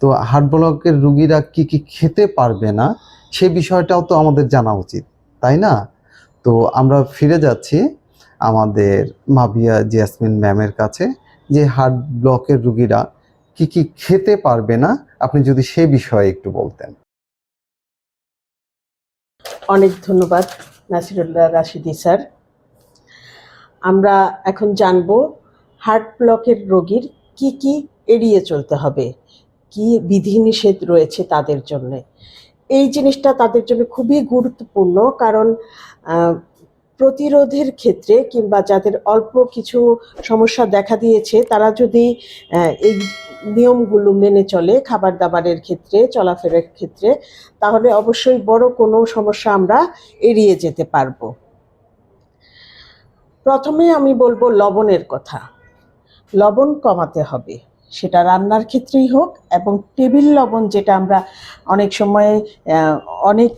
তো হার্ট ব্লকের রুগীরা কি কি খেতে পারবে না, সে বিষয়টাও তো আমাদের জানা উচিত, তাই না? তো আমরা ফিরে যাচ্ছি আমাদের মাবিয়া জিয়াসমিন ম্যামের কাছে যে হার্ট ব্লকের রুগীরা কি কি খেতে পারবে না, আপনি যদি সে বিষয়ে একটু বলতেন। অনেক ধন্যবাদ নাসিরুল্লাহ রাশিদি স্যার। আমরা এখন জানব হার্ট ব্লকের রোগীর কি কি এড়িয়ে চলতে হবে কি বিধিনিষেধ রয়েছে তাদের জন্য। এই জিনিসটা তাদের জন্য খুবই গুরুত্বপূর্ণ কারণ প্রতিরোধের ক্ষেত্রে কিংবা যাদের অল্প কিছু সমস্যা দেখা দিয়েছে, তারা যদি এই নিয়মগুলো মেনে চলে খাবার দাবারের ক্ষেত্রে, চলাফেরার ক্ষেত্রে, তাহলে অবশ্যই বড় কোনো সমস্যা আমরা এড়িয়ে যেতে পারব। প্রথমে আমি বলব লবণের কথা। লবণ কমাতে হবে। সেটা রান্নার ক্ষেত্রেই হোক এবং টেবিল লবণ যেটা আমরা অনেক সময় অনেক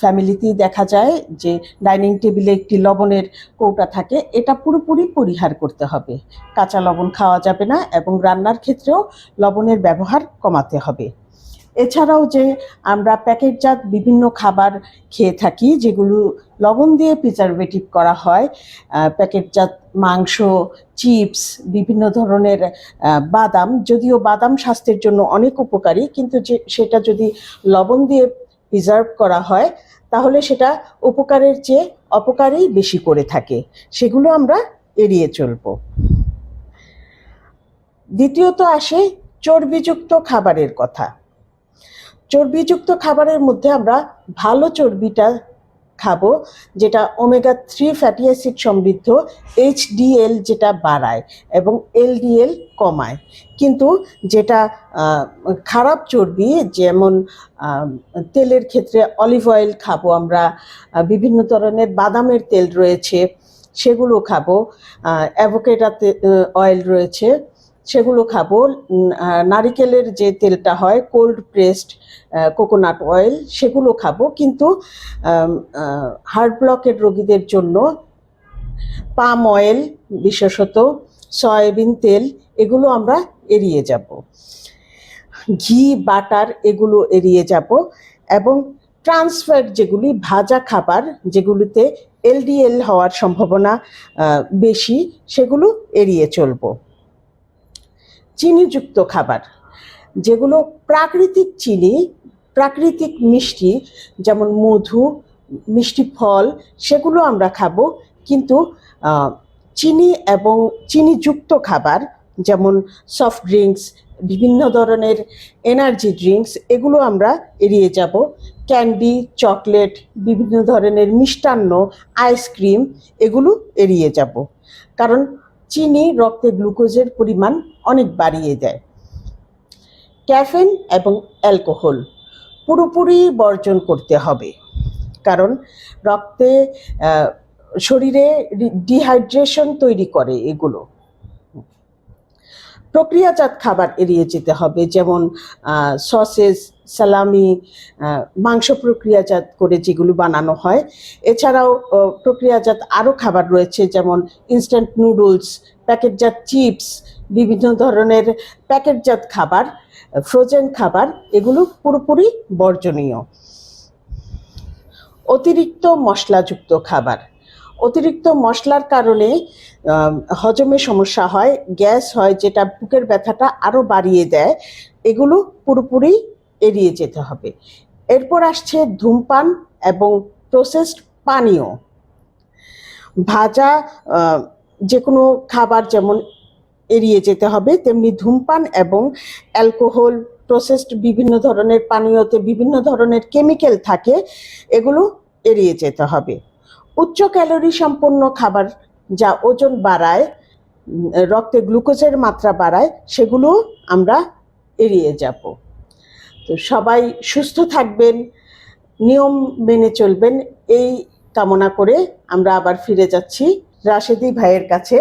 ফ্যামিলিতেই দেখা যায় যে ডাইনিং টেবিলে একটি লবণের কৌটা থাকে, এটা পুরোপুরি পরিহার করতে হবে। কাঁচা লবণ খাওয়া যাবে না এবং রান্নার ক্ষেত্রেও লবণের ব্যবহার কমাতে হবে। এছাড়াও যে আমরা প্যাকেটজাত বিভিন্ন খাবার খেয়ে থাকি, যেগুলো লবণ দিয়ে প্রিজারভেটিভ করা হয় প্যাকেটজাত মাংস চিপস বিভিন্ন ধরনের বাদাম, যদিও বাদাম স্বাস্থ্যের জন্য অনেক উপকারী, কিন্তু যে, সেটা যদি লবণ দিয়ে প্রিজার্ভ করা হয়, তাহলে সেটা উপকারের চেয়ে অপকারেই বেশি করে থাকে। সেগুলো আমরা এড়িয়ে চলবো। দ্বিতীয়ত আসে চর্বিযুক্ত খাবারের কথা। চর্বিযুক্ত খাবারের মধ্যে আমরা ভালো চর্বিটা খাব, যেটা ওমেগা থ্রি ফ্যাটি অ্যাসিড সমৃদ্ধ এইচডিএল যেটা বাড়ায় এবং এলডিএল কমায়। কিন্তু যেটা খারাপ চর্বি, যেমন তেলের ক্ষেত্রে অলিভ অয়েল খাব আমরা বিভিন্ন ধরনের বাদামের তেল রয়েছে, সেগুলো খাব অ্যাভোকেটা অয়েল রয়েছে। সেগুলো খাব। নারিকেলের যে তেলটা হয় কোল্ড প্রেসড কোকোনাট অয়েল সেগুলো খাব। কিন্তু হার্ট ব্লকের রোগীদের জন্য পাম অয়েল বিশেষত সয়াবিন তেল, এগুলো আমরা এড়িয়ে যাব। ঘি, বাটার, এগুলো এড়িয়ে যাব। এবং ট্রান্সফার যেগুলি ভাজা খাবার, যেগুলিতে এলডিএল হওয়ার সম্ভাবনা বেশি, সেগুলো এড়িয়ে চলবো। চিনিযুক্ত খাবার, যেগুলো প্রাকৃতিক চিনি, প্রাকৃতিক মিষ্টি, যেমন মধু, মিষ্টি ফল, সেগুলো আমরা খাব। কিন্তু চিনি এবং চিনিযুক্ত খাবার, যেমন সফট ড্রিঙ্কস বিভিন্ন ধরনের এনার্জি ড্রিঙ্কস এগুলো আমরা এড়িয়ে যাব। ক্যান্ডি চকলেট বিভিন্ন ধরনের মিষ্টান্ন আইসক্রিম এগুলো এড়িয়ে যাব। কারণ চিনি রক্তে গ্লুকোজের পরিমাণ অনেক বাড়িয়ে দেয়। ক্যাফেন এবং অ্যালকোহল পুরোপুরি বর্জন করতে হবে। কারণ রক্তে শরীরে ডিহাইড্রেশন তৈরি করে এগুলো। প্রক্রিয়াজাত খাবার এড়িয়ে যেতে হবে, যেমন সসেস, সালামি মাংস প্রক্রিয়াজাত করে যেগুলো বানানো হয়। এছাড়াও প্রক্রিয়াজাত আরও খাবার রয়েছে, যেমন ইনস্ট্যান্ট নুডলস প্যাকেটজাত চিপস বিভিন্ন ধরনের প্যাকেটজাত খাবার ফ্রোজেন খাবার, এগুলো পুরোপুরি বর্জনীয়। অতিরিক্ত মশলাযুক্ত খাবার। অতিরিক্ত মশলার কারণে হজমে সমস্যা হয়, গ্যাস হয়, যেটা বুকের ব্যথাটা আরও বাড়িয়ে দেয়, এগুলো পুরোপুরি এড়িয়ে যেতে হবে। এরপর আসছে ধূমপান এবং প্রসেসড পানীয়। ভাজা যে কোনো খাবার যেমন এড়িয়ে যেতে হবে, তেমনি ধূমপান এবং অ্যালকোহল প্রসেসড বিভিন্ন ধরনের পানীয়তে বিভিন্ন ধরনের কেমিক্যাল থাকে, এগুলো এড়িয়ে যেতে হবে। উচ্চ ক্যালোরি সম্পন্ন খাবার যা ওজন বাড়ায় রক্তে গ্লুকোজের মাত্রা বাড়ায়, সেগুলো আমরা এড়িয়ে যাব। তো সবাই সুস্থ থাকবেন, নিয়ম মেনে চলবেন, এই কামনা করে আমরা আবার ফিরে যাচ্ছি। রাশেদি ভাইয়ের কাছে